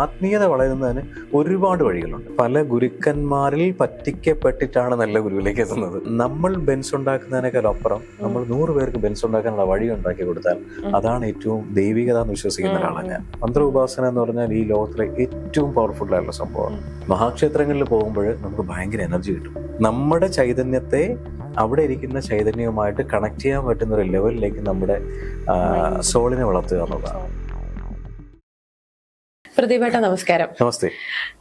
ആത്മീയത വളരുന്നതിന് ഒരുപാട് വഴികളുണ്ട്. പല ഗുരുക്കന്മാരിൽ പറ്റിക്കപ്പെട്ടിട്ടാണ് നല്ല ഗുരുവിലേക്ക് എത്തുന്നത്. നമ്മൾ ബെൻസ് ഉണ്ടാക്കുന്നതിനേക്കാൾ അപ്പുറം നമ്മൾ നൂറ് പേർക്ക് ബെൻസ് ഉണ്ടാക്കാനുള്ള വഴി ഉണ്ടാക്കി കൊടുത്താൽ അതാണ് ഏറ്റവും ദൈവികത എന്ന് വിശ്വസിക്കുന്ന ഒരാളാണ് ഞാൻ. മന്ത്ര ഉപാസന എന്ന് പറഞ്ഞാൽ ഈ ലോകത്തിലെ ഏറ്റവും പവർഫുൾ ആയിട്ടുള്ള സംഭവമാണ് മഹാക്ഷേത്രങ്ങളിൽ പോകുമ്പോൾ നമുക്ക് ഭയങ്കര എനർജി കിട്ടും. നമ്മുടെ ചൈതന്യത്തെ അവിടെ ഇരിക്കുന്ന ചൈതന്യവുമായിട്ട് കണക്ട് ചെയ്യാൻ പറ്റുന്ന ഒരു ലെവലിലേക്ക് നമ്മുടെ സോളിനെ വളർത്തുക എന്നുള്ളതാണ്. പ്രതിഭേട്ട നമസ്കാരം. നമസ്തേ.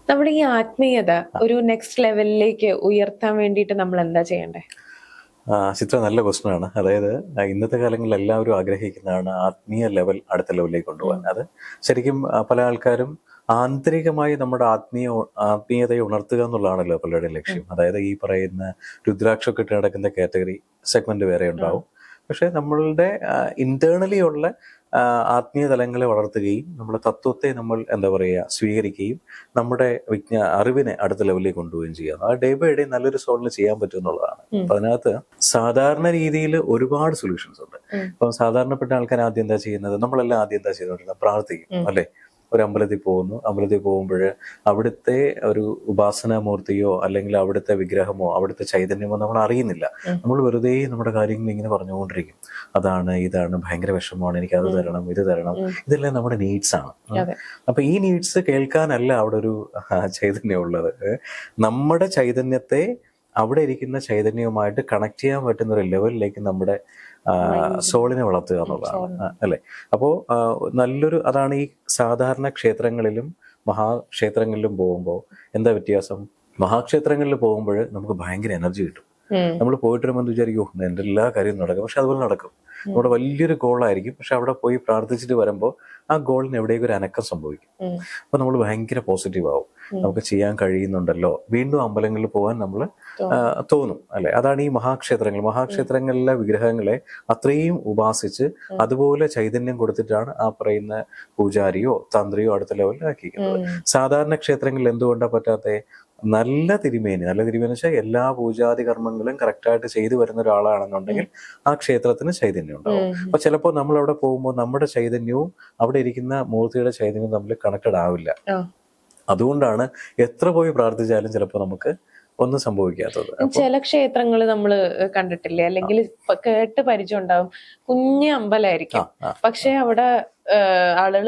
നമ്മുടെ ഈ ആത്മീയത ഒരു നെക്സ്റ്റ് ലെവലിലേക്ക് ഉയർത്താൻ വേണ്ടിയിട്ട് നമ്മൾ എന്താ ചെയ്യണ്ടേ? ചിത്ര നല്ല ക്വസ്റ്റൻ ആണ്. അതായത് ഇന്നത്തെ കാലങ്ങളിൽ എല്ലാവരും ആഗ്രഹിക്കുന്നതാണ് ആത്മീയ ലെവൽ അടുത്ത ലെവലിലേക്ക് കൊണ്ടുപോകാൻ. അത് ശരിക്കും പല ആൾക്കാരും ആന്തരികമായി നമ്മുടെ ആത്മീയ ആത്മീയതയെ ഉണർത്തുക എന്നുള്ളതാണല്ലോ പലരുടെയും ലക്ഷ്യം. അതായത് ഈ പറയുന്ന രുദ്രാക്ഷമൊക്കെ ഇട്ട് നടക്കുന്ന കാറ്റഗറി സെഗ്മെന്റ് വേറെ ഉണ്ടാവും. പക്ഷെ നമ്മളുടെ ഇന്റേണലി ഉള്ള ആത്മീയ തലങ്ങളെ വളർത്തുകയും നമ്മുടെ തത്വത്തെ നമ്മൾ എന്താ പറയുക സ്വീകരിക്കുകയും നമ്മുടെ വിജ്ഞാ അറിവിനെ അടുത്ത ലെവലിലേക്ക് കൊണ്ടുപോവുകയും ചെയ്യുക. ആ ഡേ ബൈ ഡേ നല്ലൊരു സോളിന് ചെയ്യാൻ പറ്റും എന്നുള്ളതാണ്. അപ്പൊ അതിനകത്ത് സാധാരണ രീതിയിൽ ഒരുപാട് സൊല്യൂഷൻസ് ഉണ്ട്. ഉം. ഇപ്പൊ സാധാരണപ്പെട്ട ആൾക്കാർ ആദ്യം എന്താ ചെയ്യുന്നത്? നമ്മളെല്ലാം ആദ്യം എന്താ ചെയ്യുന്നത് പ്രാർത്ഥിക്കും. അല്ലെ? ഒരു അമ്പലത്തിൽ പോകുന്നു. അമ്പലത്തിൽ പോകുമ്പോൾ അവിടുത്തെ ഒരു ഉപാസനാമൂർത്തിയോ അല്ലെങ്കിൽ അവിടുത്തെ വിഗ്രഹമോ അവിടുത്തെ ചൈതന്യമോ നമ്മൾ അറിയുന്നില്ല. നമ്മൾ വെറുതെ നമ്മുടെ കാര്യങ്ങൾ ഇങ്ങനെ പറഞ്ഞുകൊണ്ടിരിക്കും. അതാണ് ഇതാണ് ഭയങ്കര വിഷമമാണ്. എനിക്ക് അത് തരണം ഇത് തരണം. ഇതെല്ലാം നമ്മുടെ നീഡ്സ് ആണ്. അപ്പൊ ഈ നീഡ്സ് കേൾക്കാനല്ല അവിടെ ഒരു ചൈതന്യം ഉള്ളത്. നമ്മുടെ ചൈതന്യത്തെ അവിടെ ഇരിക്കുന്ന ചൈതന്യവുമായിട്ട് കണക്ട് ചെയ്യാൻ പറ്റുന്ന ഒരു ലെവലിലേക്ക് നമ്മുടെ സോളിനെ വളർത്തുക എന്നുള്ളതാണ്. അല്ലെ? അപ്പോ നല്ലൊരു അതാണ് ഈ സാധാരണ ക്ഷേത്രങ്ങളിലും മഹാക്ഷേത്രങ്ങളിലും പോകുമ്പോൾ എന്താ വ്യത്യാസം? മഹാക്ഷേത്രങ്ങളിൽ പോകുമ്പോൾ നമുക്ക് ഭയങ്കര എനർജി കിട്ടും. നമ്മൾ പോയിട്ട് വരുമ്പോൾ വിചാരിക്കൂ "ഓ, എന്റെ എല്ലാ കാര്യവും നടക്കും. പക്ഷെ അതുപോലെ നടക്കും. നമ്മുടെ വലിയൊരു ഗോളായിരിക്കും പക്ഷെ അവിടെ പോയി പ്രാർത്ഥിച്ചിട്ട് വരുമ്പോൾ ആ ഗോളിന് എവിടെയൊക്കെ ഒരു അനക്കം സംഭവിക്കും. അപ്പൊ നമ്മൾ ഭയങ്കര പോസിറ്റീവ് ആവും. നമുക്ക് ചെയ്യാൻ കഴിയുന്നുണ്ടല്ലോ. വീണ്ടും അമ്പലങ്ങളിൽ പോകാൻ നമ്മൾ തോന്നും. അല്ലെ? അതാണ് ഈ മഹാക്ഷേത്രങ്ങൾ. മഹാക്ഷേത്രങ്ങളിലെ വിഗ്രഹങ്ങളെ അത്രയും ഉപാസിച്ച് അതുപോലെ ചൈതന്യം കൊടുത്തിട്ടാണ് ആ പറയുന്ന പൂജാരിയോ തന്ത്രിയോ അടുത്ത ലെവലിൽ ആക്കിയിരിക്കുന്നത്. സാധാരണ ക്ഷേത്രങ്ങളിൽ എന്തുകൊണ്ടാ പറ്റാത്ത? നല്ല തിരുമേനി. നല്ല തിരുമേനി വെച്ചാൽ എല്ലാ പൂജാതി കർമ്മങ്ങളും കറക്റ്റായിട്ട് ചെയ്തു വരുന്ന ഒരാളാണെന്നുണ്ടെങ്കിൽ ആ ക്ഷേത്രത്തിന് ചൈതന്യം ഉണ്ടാവും. അപ്പൊ ചിലപ്പോൾ നമ്മൾ അവിടെ പോകുമ്പോൾ നമ്മുടെ ചൈതന്യവും അവിടെ ഇരിക്കുന്ന മൂർത്തിയുടെ ചൈതന്യം തമ്മിൽ കണക്റ്റഡ് ആവില്ല. അതുകൊണ്ടാണ് എത്ര പോയി പ്രാർത്ഥിച്ചാലും ചിലപ്പോൾ നമുക്ക് ഒന്നും സംഭവിക്കാത്തത്. ചില ക്ഷേത്രങ്ങൾ നമ്മൾ കണ്ടിട്ടില്ലേ? അല്ലെങ്കിൽ കേട്ട് പരിചയം ഉണ്ടാവും കുഞ്ഞ് അമ്പലമായിരിക്കും പക്ഷെ അവിടെ ആളുകൾ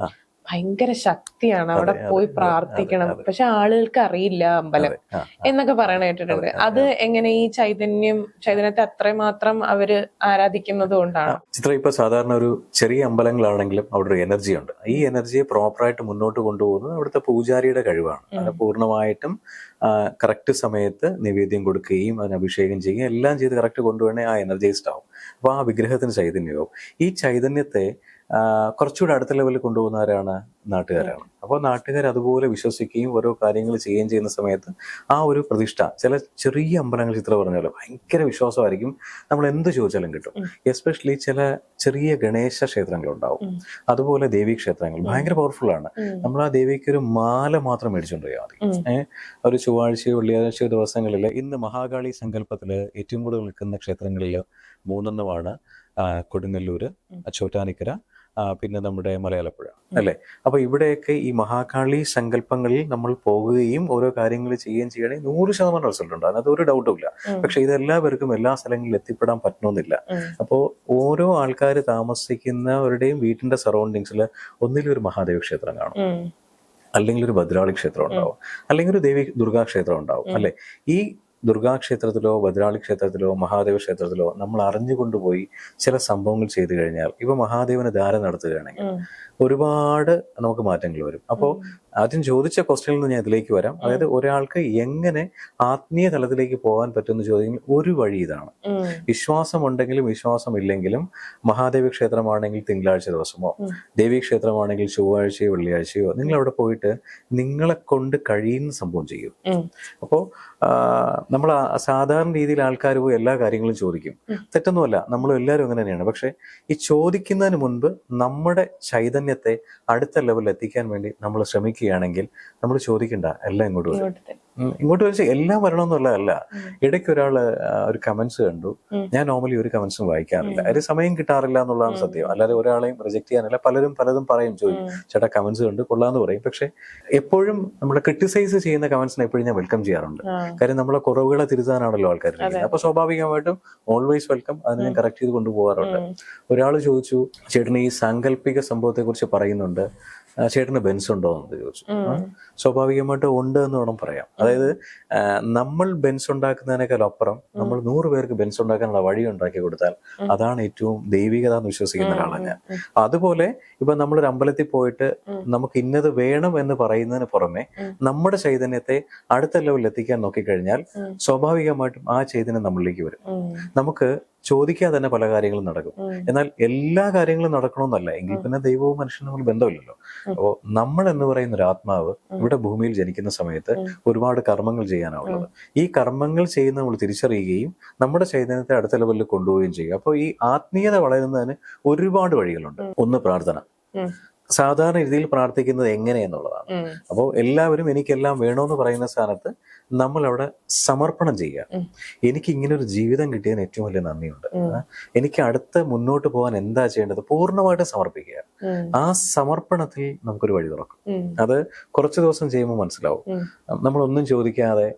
ആ. ഭയങ്കര ശക്തിയാണ് അവിടെ പോയി പ്രാർത്ഥിക്കണം. പക്ഷെ ആളുകൾക്ക് അറിയില്ല അമ്പലം. എന്നൊക്കെ പറയണ കേട്ടിട്ടുണ്ട്. അതെ, എങ്ങനെ ഈ ചൈതന്യം ചൈതന്യത്തെ അത്രമാത്രം അവർ ആരാധിക്കുന്നത് കൊണ്ടാണ്? ചിത്ര ഇപ്പൊ സാധാരണ ഒരു ചെറിയ അമ്പലങ്ങളാണെങ്കിലും അവിടെ ഒരു എനർജി ഉണ്ട്. ഈ എനർജിയെ പ്രോപ്പറായിട്ട് മുന്നോട്ട് കൊണ്ടുപോകുന്നത് അവിടുത്തെ പൂജാരിയുടെ കഴിവാണ്. അത് പൂർണമായിട്ടും കറക്റ്റ് സമയത്ത് നിവേദ്യം കൊടുക്കുകയും അതിന് അഭിഷേകം ചെയ്യുകയും എല്ലാം ചെയ്ത് കറക്റ്റ് കൊണ്ടുപോകണേ ആ എനർജൈസ്ഡ് ആവും. അപ്പൊ ആ വിഗ്രഹത്തിന് ചൈതന്യമാവും ഈ ചൈതന്യത്തെ കുറച്ചുകൂടെ അടുത്ത ലെവലിൽ കൊണ്ടുപോകുന്നവരാണ് നാട്ടുകാരാണ്. അപ്പോൾ നാട്ടുകാർ അതുപോലെ വിശ്വസിക്കുകയും ഓരോ കാര്യങ്ങൾ ചെയ്യുകയും ചെയ്യുന്ന സമയത്ത് ആ ഒരു പ്രതിഷ്ഠ ചില ചെറിയ അമ്പലങ്ങൾ ചിത്ര പറഞ്ഞ പോലെ ഭയങ്കര വിശ്വാസമായിരിക്കും. നമ്മൾ എന്ത് ചോദിച്ചാലും കിട്ടും. എസ്പെഷ്യലി ചില ചെറിയ ഗണേശ ക്ഷേത്രങ്ങൾ ഉണ്ടാവും. അതുപോലെ ദേവീ ക്ഷേത്രങ്ങൾ ഭയങ്കര പവർഫുൾ ആണ്. നമ്മൾ ആ ദേവിക്ക് ഒരു മാല മാത്രം മേടിച്ചുകൊണ്ട് പോയാൽ മതി. ഒരു ചൊവ്വാഴ്ചയോ വെള്ളിയാഴ്ചയോ ദിവസങ്ങളിൽ ഇന്ന് മഹാകാളി സങ്കല്പത്തിൽ ഏറ്റവും കൂടുതൽ നിൽക്കുന്ന ക്ഷേത്രങ്ങളിൽ മൂന്നെണ്ണമാണ് കൊടുങ്ങല്ലൂര് ചോറ്റാനിക്കര പിന്നെ നമ്മുടെ മലയാളപ്പുഴ. അല്ലേ? അപ്പൊ ഇവിടെയൊക്കെ ഈ മഹാകാളി സങ്കല്പങ്ങളിൽ നമ്മൾ പോവുകയും ഓരോ കാര്യങ്ങൾ ചെയ്യുകയും ചെയ്യണേ നൂറ് ശതമാനം റിസൾട്ട് ഉണ്ട്. അതിനകത്ത് ഒരു ഡൗട്ടും ഇല്ല. പക്ഷെ ഇതെല്ലാവർക്കും എല്ലാ സ്ഥലങ്ങളിലും എത്തിപ്പെടാൻ പറ്റണമെന്നില്ല. അപ്പോ അപ്പോൾ ഓരോ ആൾക്കാർ താമസിക്കുന്നവരുടെയും വീട്ടിന്റെ സറൗണ്ടിങ്സിൽ ഒന്നിലും ഒരു മഹാദേവ ക്ഷേത്രം കാണും. അല്ലെങ്കിൽ ഒരു ഭദ്രാളി ക്ഷേത്രം ഉണ്ടാവും. അല്ലെങ്കിൽ ഒരു ദേവി ദുർഗാ ക്ഷേത്രം ഉണ്ടാവും. അല്ലെ? ഈ ദുർഗാ ക്ഷേത്രത്തിലോ ഭദ്രാളി ക്ഷേത്രത്തിലോ മഹാദേവ ക്ഷേത്രത്തിലോ നമ്മൾ അറിഞ്ഞുകൊണ്ടുപോയി ചില സംഭവങ്ങൾ ചെയ്തു കഴിഞ്ഞാൽ ഇപ്പൊ മഹാദേവന് ധാര നടത്തുകയാണെങ്കിൽ ഒരുപാട് നമുക്ക് മാറ്റങ്ങൾ വരും. അപ്പോൾ ആദ്യം ചോദിച്ച ക്വസ്റ്റ്യനിൽ നിന്ന് ഞാൻ ഇതിലേക്ക് വരാം. അതായത് ഒരാൾക്ക് എങ്ങനെ ആത്മീയ തലത്തിലേക്ക് പോകാൻ പറ്റുമെന്ന് ചോദിക്കുമ്പോൾ ഒരു വഴി ഇതാണ്. വിശ്വാസം ഉണ്ടെങ്കിലും വിശ്വാസം ഇല്ലെങ്കിലും മഹാദേവി ക്ഷേത്രമാണെങ്കിൽ തിങ്കളാഴ്ച ദിവസമോ. ദേവീ ക്ഷേത്രമാണെങ്കിൽ ചൊവ്വാഴ്ചയോ വെള്ളിയാഴ്ചയോ നിങ്ങൾ അവിടെ പോയിട്ട് നിങ്ങളെ കൊണ്ട് കഴിയുന്ന സംഭവം ചെയ്യും. അപ്പോൾ നമ്മൾ സാധാരണ രീതിയിൽ ആൾക്കാർ പോയി എല്ലാ കാര്യങ്ങളും ചോദിക്കും. തെറ്റൊന്നുമല്ല നമ്മൾ എല്ലാവരും അങ്ങനെ തന്നെയാണ്. പക്ഷെ ഈ ചോദിക്കുന്നതിന് മുൻപ് നമ്മുടെ ചൈതന്യത്തെ അടുത്ത ലെവലിൽ എത്തിക്കാൻ വേണ്ടി നമ്മൾ ശ്രമിക്കുകയാണെങ്കിൽ നമ്മൾ ചോദിക്കണ്ട എല്ലാം ഇങ്ങോട്ട് വരും. ഇങ്ങോട്ട്. വെച്ച് എല്ലാം വരണമെന്നുള്ളതല്ല. ഇടയ്ക്ക് ഒരാൾ ഒരു കമന്റ്സ് കണ്ടു. ഞാൻ നോർമലി ഒരു കമന്റ്സും വായിക്കാറില്ല. ഒരു സമയം കിട്ടാറില്ല എന്നുള്ളതാണ് സത്യം. അല്ലാതെ ഒരാളെയും റിജക്ട് ചെയ്യാനല്ല പലരും പലതും പറയും ചോദിക്കും. ചേട്ടാ കമന്റ്സ് കണ്ടു കൊള്ളാന്ന് പറയും. പക്ഷെ എപ്പോഴും നമ്മൾ ക്രിട്ടിസൈസ് ചെയ്യുന്ന കമന്റ്സിനെ എപ്പോഴും ഞാൻ വെൽക്കം ചെയ്യാറുണ്ട്. കാര്യം നമ്മളെ കുറവുകളെ തിരുത്താനാണല്ലോ ആൾക്കാർ. അപ്പൊ സ്വാഭാവികമായിട്ടും ഓൾവേസ് വെൽക്കം അതിനെ ഞാൻ കറക്റ്റ് ചെയ്ത് കൊണ്ടുപോകാറുണ്ട്. ഒരാൾ ചോദിച്ചു ചേട്ടൻ ഈ സാങ്കല്പിക സംഭവത്തെ കുറിച്ച് പറയുന്നുണ്ട്. ചേട്ടന് ബെൻസ് ഉണ്ടോ എന്ന് ചോദിച്ചു. സ്വാഭാവികമായിട്ട് ഉണ്ട് എന്ന് വേണം പറയാം. അതായത് നമ്മൾ ബെൻസ് ഉണ്ടാക്കുന്നതിനേക്കാൾ അപ്പുറം നമ്മൾ നൂറ് പേർക്ക് ബെൻസ് ഉണ്ടാക്കാനുള്ള വഴി ഉണ്ടാക്കി കൊടുത്താൽ അതാണ് ഏറ്റവും ദൈവികത എന്ന് വിശ്വസിക്കുന്ന ഒരാളാണ് ഞാൻ. അതുപോലെ ഇപ്പൊ നമ്മളൊരു അമ്പലത്തിൽ പോയിട്ട് നമുക്ക് ഇന്നത് വേണം എന്ന് പറയുന്നതിന് പുറമെ നമ്മുടെ ചൈതന്യത്തെ അടുത്ത ലെവലിൽ എത്തിക്കാൻ നോക്കിക്കഴിഞ്ഞാൽ. സ്വാഭാവികമായിട്ടും ആ ചൈതന്യം നമ്മളിലേക്ക് വരും. നമുക്ക് ചോദിക്കാതെ തന്നെ പല കാര്യങ്ങളും നടക്കും. എന്നാൽ എല്ലാ കാര്യങ്ങളും നടക്കണമെന്നല്ല. എങ്കിൽ പിന്നെ ദൈവവും മനുഷ്യനും തമ്മിൽ ബന്ധമില്ലല്ലോ. അപ്പോ അപ്പോൾ നമ്മൾ എന്ന് പറയുന്ന ഒരു ആത്മാവ്. ഇവിടെ ഭൂമിയിൽ ജനിക്കുന്ന സമയത്ത് ഒരുപാട് കർമ്മങ്ങൾ ചെയ്യാനുള്ളത് ഈ കർമ്മങ്ങൾ ചെയ്യുന്ന നമ്മൾ തിരിച്ചറിയുകയും നമ്മുടെ ചൈതന്യത്തെ അടുത്ത ലെവലിൽ കൊണ്ടുപോവുകയും ചെയ്യുക. അപ്പോൾ ഈ ആത്മീയത വളരുന്നതിന് ഒരുപാട് വഴികളുണ്ട്. ഒന്ന് പ്രാർത്ഥന. സാധാരണ രീതിയിൽ പ്രാർത്ഥിക്കുന്നത് എങ്ങനെയെന്നുള്ളതാണ്. അപ്പോൾ എല്ലാവരും എനിക്കെല്ലാം വേണമെന്ന് പറയുന്ന സ്ഥാനത്ത് നമ്മൾ അവിടെ സമർപ്പണം ചെയ്യുക. എനിക്ക് ഇങ്ങനെ ഒരു ജീവിതം കിട്ടിയതിന് ഏറ്റവും വലിയ നന്ദിയുണ്ട്. എനിക്ക് അടുത്ത് മുന്നോട്ട് പോകാൻ എന്താ ചെയ്യേണ്ടത് പൂർണമായിട്ട് സമർപ്പിക്കുക. ആ സമർപ്പണത്തിൽ നമുക്കൊരു വഴി തുറക്കും. അത് കുറച്ച് ദിവസം ചെയ്യുമ്പോൾ മനസ്സിലാവും. നമ്മളൊന്നും ചോദിക്കാതെ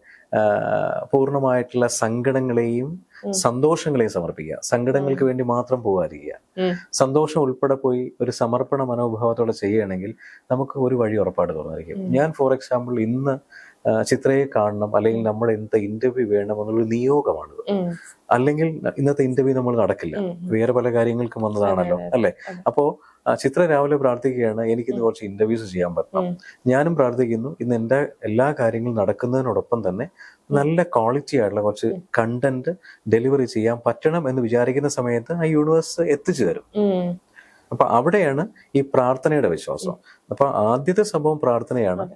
പൂർണമായിട്ടുള്ള സങ്കടങ്ങളെയും സന്തോഷങ്ങളെയും സമർപ്പിക്കുക. സങ്കടങ്ങൾക്ക് വേണ്ടി മാത്രം പോകാതിരിക്കുക. സന്തോഷം ഉൾപ്പെടെ പോയി ഒരു സമർപ്പണ മനോഭാവത്തോടെ ചെയ്യുകയാണെങ്കിൽ നമുക്ക് ഒരു വഴി ഉറപ്പായിട്ട് തുറന്നിരിക്കും ഞാൻ ഫോർ എക്സാമ്പിൾ ഇന്ന് ചിത്രയെ കാണണം അല്ലെങ്കിൽ നമ്മൾ ഇന്നത്തെ ഇന്റർവ്യൂ വേണം എന്നുള്ള നിയോഗമാണിത്. അല്ലെങ്കിൽ ഇന്നത്തെ ഇന്റർവ്യൂ നമ്മൾ നടക്കില്ല. വേറെ പല കാര്യങ്ങൾക്കും വന്നതാണല്ലോ അല്ലെ? അപ്പോ ചിത്ര രാവിലെ പ്രാർത്ഥിക്കുകയാണ് എനിക്ക് ഇന്ന് കുറച്ച് ഇന്റർവ്യൂസ് ചെയ്യാൻ പറ്റണം. ഞാനും പ്രാർത്ഥിക്കുന്നു ഇന്ന് എന്റെ എല്ലാ കാര്യങ്ങളും നടക്കുന്നതിനോടൊപ്പം തന്നെ നല്ല ക്വാളിറ്റി ആയിട്ടുള്ള കുറച്ച് കണ്ടന്റ് ഡെലിവറി ചെയ്യാൻ പറ്റണം എന്ന് വിചാരിക്കുന്ന സമയത്ത് ആ യൂണിവേഴ്സ് എത്തിച്ചു തരും. അപ്പൊ അവിടെയാണ് ഈ പ്രാർത്ഥനയുടെ വിശ്വാസം. അപ്പൊ ആദ്യത്തെ സംഭവം പ്രാർത്ഥനയാണ്.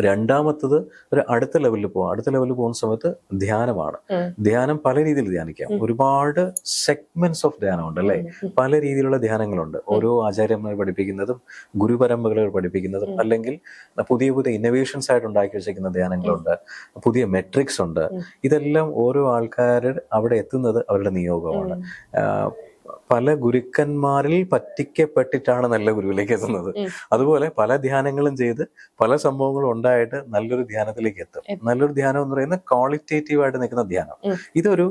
രണ്ടാമത്തത് ഒരു അടുത്ത ലെവലിൽ പോകാം അടുത്ത ലെവലിൽ പോകുന്ന സമയത്ത് ധ്യാനമാണ്. ധ്യാനം പല രീതിയിൽ ധ്യാനിക്കാം. ഒരുപാട് സെഗ്മെന്റ്സ് ഓഫ് ധ്യാനമുണ്ട് അല്ലേ? പല രീതിയിലുള്ള ധ്യാനങ്ങളുണ്ട്. ഓരോ ആചാര്യന്മാർ പഠിപ്പിക്കുന്നതും ഗുരുപരമ്പരകൾ പഠിപ്പിക്കുന്നതും അല്ലെങ്കിൽ പുതിയ പുതിയ ഇന്നോവേഷൻസ് ആയിട്ട് ഉണ്ടാക്കി വെച്ചിരിക്കുന്ന ധ്യാനങ്ങളുണ്ട്. പുതിയ മെട്രിക്സ് ഉണ്ട്. ഇതെല്ലാം ഓരോ ആൾക്കാർ അവിടെ എത്തുന്നത് അവരുടെ നിയോഗമാണ്. പല ഗുരുക്കന്മാരിൽ പറ്റിക്കപ്പെട്ടിട്ടാണ് നല്ല ഗുരുവിലേക്ക് എത്തുന്നത്. അതുപോലെ പല ധ്യാനങ്ങളും ചെയ്ത് പല സംഭവങ്ങളും ഉണ്ടായിട്ട് നല്ലൊരു ധ്യാനത്തിലേക്ക് എത്തും എത്തും. നല്ലൊരു ധ്യാനം എന്ന് പറയുന്നത് ക്വാളിറ്റേറ്റീവ് ആയിട്ട് നിൽക്കുന്ന ധ്യാനം ഇതൊരു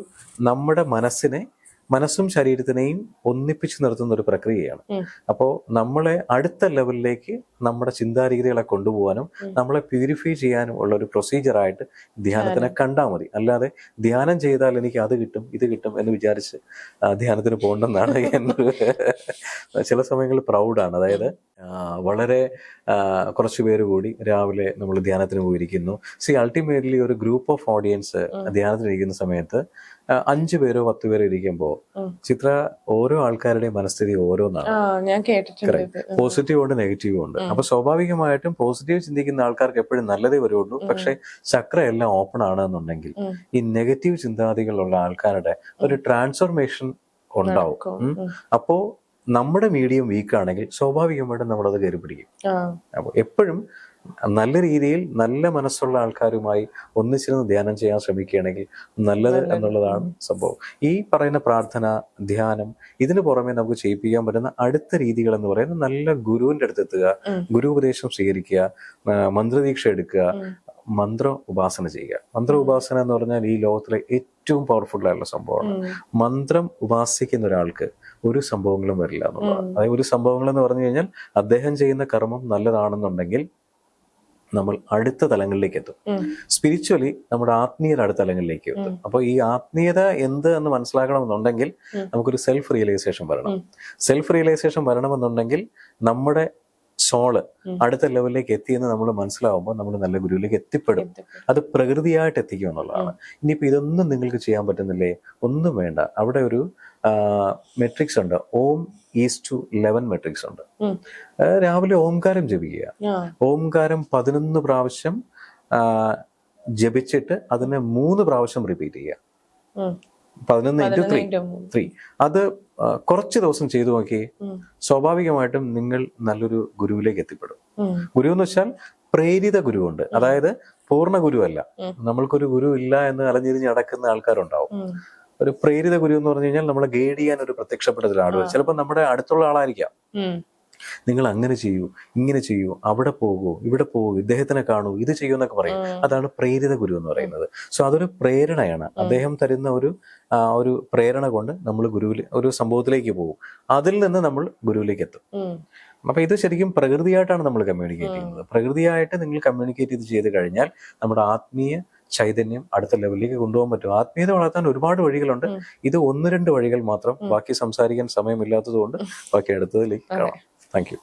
നമ്മുടെ മനസ്സിനെ മനസ്സും ശരീരത്തിനെയും ഒന്നിപ്പിച്ച് നിർത്തുന്ന ഒരു പ്രക്രിയയാണ്. അപ്പോൾ നമ്മളെ അടുത്ത ലെവലിലേക്ക് നമ്മുടെ ചിന്താരീതികളെ കൊണ്ടുപോകാനും. നമ്മളെ പ്യൂരിഫൈ ചെയ്യാനും ഉള്ള ഒരു പ്രൊസീജിയറായിട്ട് ധ്യാനത്തിനെ കണ്ടാൽ മതി. അല്ലാതെ ധ്യാനം ചെയ്താൽ എനിക്ക് അത് കിട്ടും ഇത് കിട്ടും എന്ന് വിചാരിച്ച് ധ്യാനത്തിന് പോകണ്ടെന്നാണ് എന്നൊരു ചില സമയങ്ങളിൽ പ്രൗഡാണ് അതായത് വളരെ കുറച്ച് പേര് കൂടി രാവിലെ നമ്മൾ ധ്യാനത്തിന് പോയിരിക്കുന്നു. സി അൾട്ടിമേറ്റ്ലി ഒരു ഗ്രൂപ്പ് ഓഫ് ഓഡിയൻസ് ധ്യാനത്തിനിരിക്കുന്ന സമയത്ത് അഞ്ച് പേരോ പത്ത് പേരോ ഇരിക്കുമ്പോൾ. ചിത്ര ഓരോ ആൾക്കാരുടെയും മനസ്ഥിതി ഓരോന്നാണ്. പോസിറ്റീവ് ഉണ്ട് നെഗറ്റീവ് ഉണ്ട്. അപ്പൊ സ്വാഭാവികമായിട്ടും പോസിറ്റീവ് ചിന്തിക്കുന്ന ആൾക്കാർക്ക് എപ്പോഴും നല്ലതേ വരുള്ളൂ. പക്ഷെ ചക്ര എല്ലാം ഓപ്പൺ ആണെന്നുണ്ടെങ്കിൽ എന്നുണ്ടെങ്കിൽ ഈ നെഗറ്റീവ് ചിന്താഗതികളുള്ള ആൾക്കാരുടെ ഒരു ട്രാൻസ്ഫോർമേഷൻ ഉണ്ടാവും. അപ്പോ നമ്മുടെ മീഡിയം വീക്ക് ആണെങ്കിൽ സ്വാഭാവികമായിട്ടും നമ്മളത് കയറി പിടിക്കും അപ്പൊ അപ്പോൾ എപ്പോഴും നല്ല രീതിയിൽ നല്ല മനസ്സുള്ള ആൾക്കാരുമായി ഒന്നിച്ചിരുന്ന് ധ്യാനം ചെയ്യാൻ ശ്രമിക്കുകയാണെങ്കിൽ നല്ലത്. എന്നുള്ളതാണ് സംഭവം. ഈ പറയുന്ന പ്രാർത്ഥന ധ്യാനം ഇതിനു പുറമെ നമുക്ക് ചെയ്യിപ്പിക്കാൻ പറ്റുന്ന അടുത്ത രീതികൾ എന്ന് പറയുന്നത് നല്ല ഗുരുവിന്റെ അടുത്ത് എത്തുക ഗുരു ഉപദേശം സ്വീകരിക്കുക മന്ത്രദീക്ഷ എടുക്കുക. മന്ത്ര ഉപാസന ചെയ്യുക. മന്ത്ര ഉപാസന എന്ന് പറഞ്ഞാൽ ഈ ലോകത്തിലെ ഏറ്റവും പവർഫുൾ ആയിട്ടുള്ള സംഭവമാണ്. മന്ത്രം ഉപാസിക്കുന്ന ഒരാൾക്ക് ഒരു സംഭവങ്ങളും വരില്ല എന്നുള്ളതാണ്. അതായത് ഒരു സംഭവങ്ങൾ എന്ന് പറഞ്ഞു കഴിഞ്ഞാൽ അദ്ദേഹം ചെയ്യുന്ന കർമ്മം നല്ലതാണെന്നുണ്ടെങ്കിൽ നമ്മൾ അടുത്ത തലങ്ങളിലേക്ക് എത്തും സ്പിരിച്വലി നമ്മുടെ ആത്മീയത അടുത്ത തലങ്ങളിലേക്ക് എത്തും. അപ്പൊ അപ്പോൾ ഈ ആത്മീയത എന്ത് എന്ന് മനസ്സിലാക്കണമെന്നുണ്ടെങ്കിൽ. നമുക്കൊരു സെൽഫ് റിയലൈസേഷൻ വരണം. സെൽഫ് റിയലൈസേഷൻ വരണമെന്നുണ്ടെങ്കിൽ നമ്മുടെ സോൾ അടുത്ത ലെവലിലേക്ക് എത്തിയെന്ന് നമ്മൾ മനസ്സിലാവുമ്പോൾ നമ്മൾ നല്ല ഗുരുവിലേക്ക് എത്തിപ്പെടും. എത്തിപ്പെടും. അത് പ്രകൃതിയായിട്ട് എത്തിക്കും എന്നുള്ളതാണ്. ഇനിയിപ്പോൾ ഇതൊന്നും നിങ്ങൾക്ക് ചെയ്യാൻ പറ്റുന്നില്ലേ? ഒന്നും വേണ്ട. അവിടെ ഒരു മെട്രിക്സ് ഉണ്ട്. Om is two eleven metrics ഉണ്ട്. രാവിലെ ഓംകാരം ജപിക്കുക. ഓംകാരം പതിനൊന്ന് പ്രാവശ്യം ജപിച്ചിട്ട് അതിനെ മൂന്ന് പ്രാവശ്യം റിപ്പീറ്റ് ചെയ്യുക. പതിനൊന്ന് ഇന്റു ത്രീ. ത്രീ അത് കുറച്ച് ദിവസം ചെയ്തു നോക്കി സ്വാഭാവികമായിട്ടും നിങ്ങൾ നല്ലൊരു ഗുരുവിലേക്ക് എത്തിപ്പെടും. ഗുരു എന്ന് വെച്ചാൽ പ്രേരിത ഗുരുവുണ്ട്. അതായത് പൂർണ ഗുരുവല്ല. നമ്മൾക്കൊരു ഗുരു ഇല്ല എന്ന് അലഞ്ഞിരിഞ്ഞ് നടക്കുന്ന ആൾക്കാരുണ്ടാവും. ഒരു പ്രേരിത ഗുരു എന്ന് പറഞ്ഞു കഴിഞ്ഞാൽ നമ്മളെ ഗൈഡ് ചെയ്യാൻ ഒരു പ്രത്യക്ഷപ്പെട്ട ഒരാൾ ചിലപ്പോൾ നമ്മുടെ അടുത്തുള്ള ആളായിരിക്കാം. നിങ്ങൾ അങ്ങനെ ചെയ്യൂ ഇങ്ങനെ ചെയ്യൂ അവിടെ പോകൂ ഇവിടെ പോകൂ ഇദ്ദേഹത്തിനെ കാണൂ ഇത് ചെയ്യൂ എന്നൊക്കെ പറയും. അതാണ് പ്രേരിത ഗുരു എന്ന് പറയുന്നത്. സോ അതൊരു പ്രേരണയാണ്. അദ്ദേഹം തരുന്ന ഒരു ഒരു പ്രേരണ കൊണ്ട് നമ്മൾ ഗുരുവിൽ ഒരു സംഭവത്തിലേക്ക് പോകും. അതിൽ നിന്ന് നമ്മൾ ഗുരുവിലേക്ക് എത്തും. അപ്പൊ ഇത് ശരിക്കും പ്രകൃതിയായിട്ടാണ് നമ്മൾ കമ്മ്യൂണിക്കേറ്റ് ചെയ്യുന്നത്. പ്രകൃതിയായിട്ട് നിങ്ങൾ കമ്മ്യൂണിക്കേറ്റ് ചെയ്ത് കഴിഞ്ഞാൽ നമ്മുടെ ആത്മീയ ചൈതന്യം അടുത്ത ലെവലിലേക്ക് കൊണ്ടുപോകാൻ പറ്റും. ആത്മീയത വളർത്താൻ ഒരുപാട് വഴികളുണ്ട്. ഇത് ഒന്ന് രണ്ട് വഴികൾ മാത്രം ബാക്കി സംസാരിക്കാൻ സമയമില്ലാത്തതുകൊണ്ട് ബാക്കി അടുത്തതിലേക്ക് കാണാം താങ്ക് യു